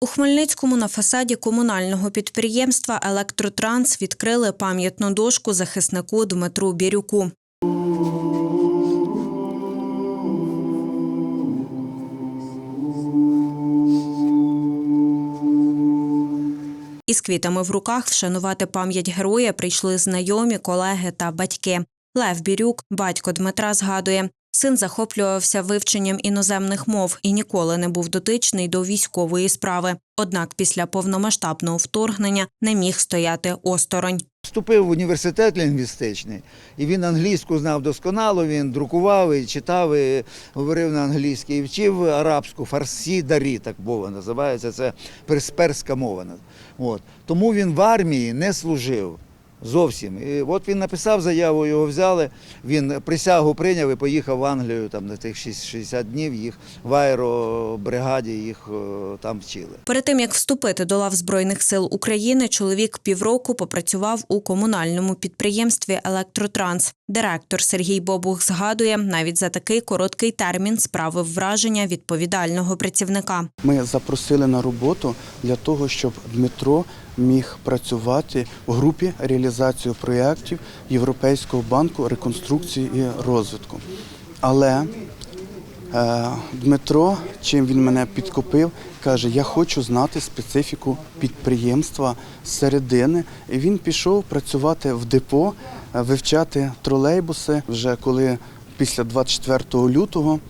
У Хмельницькому на фасаді комунального підприємства Електротранс відкрили пам'ятну дошку захиснику Дмитру Бірюку. Із квітами в руках вшанувати пам'ять героя прийшли знайомі, колеги та батьки. Лев Бірюк, батько Дмитра, згадує, син захоплювався вивченням іноземних мов і ніколи не був дотичний до військової справи. Однак після повномасштабного вторгнення не міг стояти осторонь. Вступив в університет лінгвістичний, і він англійську знав досконало, він друкував і читав, і говорив на англійській, і вчив арабську, фарсі дарі, так мова називається, це перс- перська мова. От. Тому він в армії не служив зовсім. І от він написав заяву, його взяли, він присягу прийняв і поїхав в Англію там, на тих 60 днів, їх в аеробригаді їх е, там вчили. Перед тим як вступити до лав Збройних сил України, чоловік півроку попрацював у комунальному підприємстві Електротранс. Директор Сергій Бобух згадує, навіть за такий короткий термін справив враження відповідального працівника. Ми запросили на роботу для того, щоб Дмитро міг працювати в групі реалізації проєктів Європейського банку реконструкції і розвитку. Але е, Дмитро, чим він мене підкупив, каже: Я хочу знати специфіку підприємства середини. І він пішов працювати в депо, е, вивчати тролейбуси вже коли після 24 лютого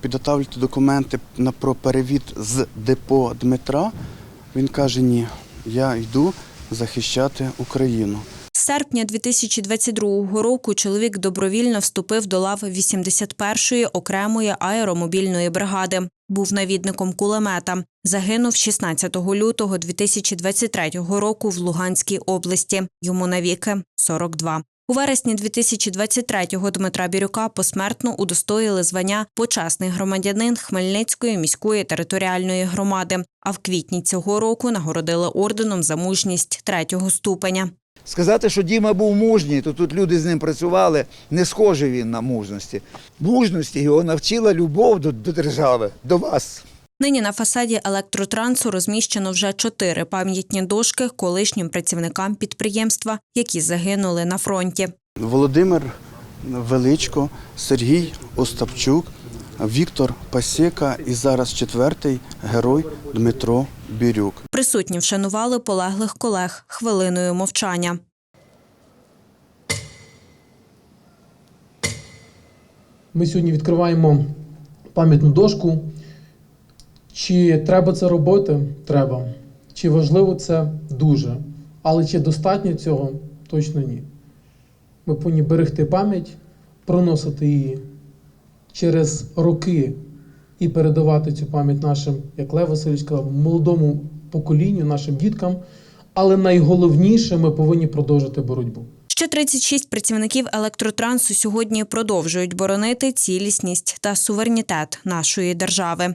підготовлювати документи на про перевід з депо Дмитра. Він каже: Ні, я йду захищати Україну. З серпня 2022 року чоловік добровільно вступив до лав 81-ї окремої аеромобільної бригади. Був навідником кулемета. Загинув 16 лютого 2023 року в Луганській області. Йому навіки 42. У вересні 2023-го Дмитра Бірюка посмертно удостоїли звання почесний громадянин Хмельницької міської територіальної громади. А в квітні цього року нагородили орденом за мужність третього ступеня. Сказати, що Діма був мужній, то тут люди з ним працювали, не схожий він на мужності. Мужності його навчила любов до держави, до вас. Нині на фасаді електротрансу розміщено вже чотири пам'ятні дошки колишнім працівникам підприємства, які загинули на фронті. Володимир Величко, Сергій Остапчук, Віктор Пасєка і зараз четвертий герой Дмитро Бірюк. Присутні вшанували полеглих колег хвилиною мовчання. Ми сьогодні відкриваємо пам'ятну дошку. Чи треба це робити? Треба. Чи важливо це дуже. Але чи достатньо цього? Точно ні. Ми повинні берегти пам'ять, проносити її через роки і передавати цю пам'ять нашим, як Лев Васильович сказав, молодому поколінню, нашим діткам. Але найголовніше, ми повинні продовжити боротьбу. Ще 36 працівників електротрансу сьогодні продовжують боронити цілісність та суверенітет нашої держави.